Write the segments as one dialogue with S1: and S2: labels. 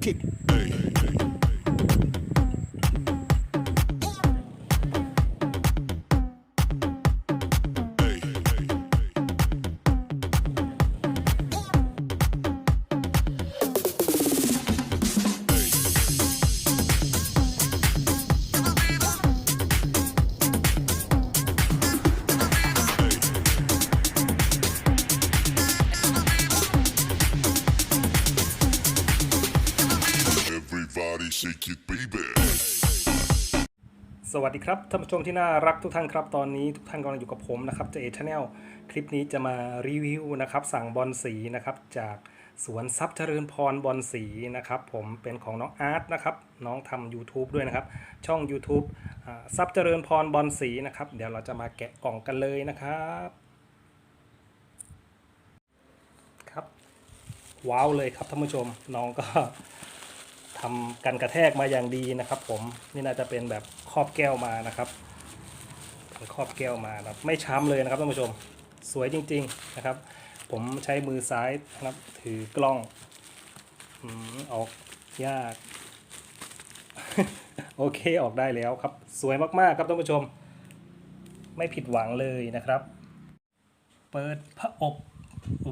S1: kick. Hey, hey, hey.
S2: สวัสดีครับท่านผู้ชมที่น่ารักทุกท่านครับ ตอนนี้ทุกท่านกำลังอยู่กับผมนะครับเจเอชแนลคลิปนี้จะมารีวิวนะครับ สั่งบอลสีนะครับ จากสวนทรัพย์เจริญพรบอลสีนะครับ ผมเป็นของน้องอาร์ตนะครับ น้องทำ YouTube ด้วยนะครับ ช่อง YouTube ทรัพย์เจริญพรบอลสีนะครับ เดี๋ยวเราจะมาแกะกล่องกันเลยนะครับครับว้าวเลยครับท่านผู้ชมน้องก็ ทำกันกระแทกมาอย่างดีนะครับ ผมนี่น่าจะเป็นแบบครอบแก้วมานะครับครอบแก้วมานะครับไม่ช้ำเลยนะครับท่านผู้ชมสวยจริง ๆนะครับ ผมใช้มือซ้ายนะครับถือกล้องออกยาก โอเคออกได้แล้วครับ สวยมากๆครับท่านผู้ชม ไม่ผิดหวังเลยนะครับ เปิดพระอบ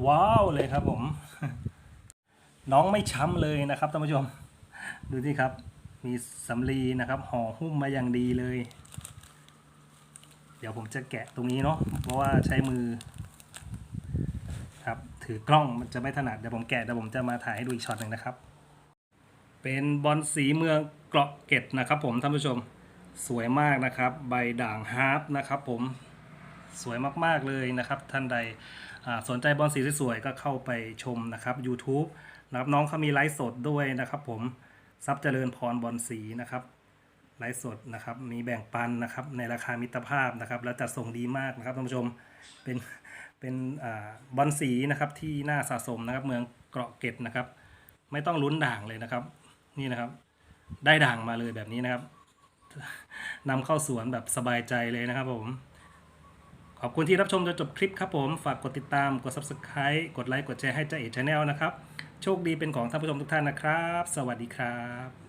S2: ว้าวเลยครับผม น้องไม่ช้ำเลยนะครับท่านผู้ชม ดูที่ครับ มีสำลีนะครับห่อหุ้มมาอย่างดีเลย เดี๋ยวผมจะแกะตรงนี้เนาะเพราะว่าใช้มือ ครับถือกล้องมันจะไม่ถนัดเดี๋ยวผมแกะเดี๋ยวผมจะมาถ่ายให้ดูอีกช็อตหนึ่งนะครับ เป็นบอลสีเมืองเกราะเกร็ดนะครับผมท่านผู้ชมสวยมากนะครับ ใบด่างฮาร์ปนะครับผมสวยมาก ๆ เลยนะครับ ท่านใดสนใจบอลสีสวยๆก็เข้าไปชมนะครับ YouTube นะครับน้องเขามีไลฟ์สดด้วยนะครับผม ทรัพย์เจริญพรบอลสีนะครับไลฟ์สดนะครับ มีแบ่งปันนะครับ ในราคามิตรภาพนะครับ แล้วจัดส่งดีมากนะครับท่านผู้ชมเป็นเป็นอ่าบอลสีนะครับที่น่าสะสมนะครับ เมืองเกราะเกร็ดนะครับ ไม่ต้องลุ้นด่างเลยนะครับ นี่นะครับ ได้ด่างมาเลยแบบนี้นะครับนำเข้าสวนแบบสบายใจเลยนะครับผม ขอบคุณที่รับชมจนจบคลิปครับผม ฝากกดติดตามกด subscribe กดไลค์กดแชร์ให้เจ้าเอ๋ชาแนลนะครับ โชคดีเป็นของท่านผู้ชมทุกท่านนะครับ สวัสดีครับ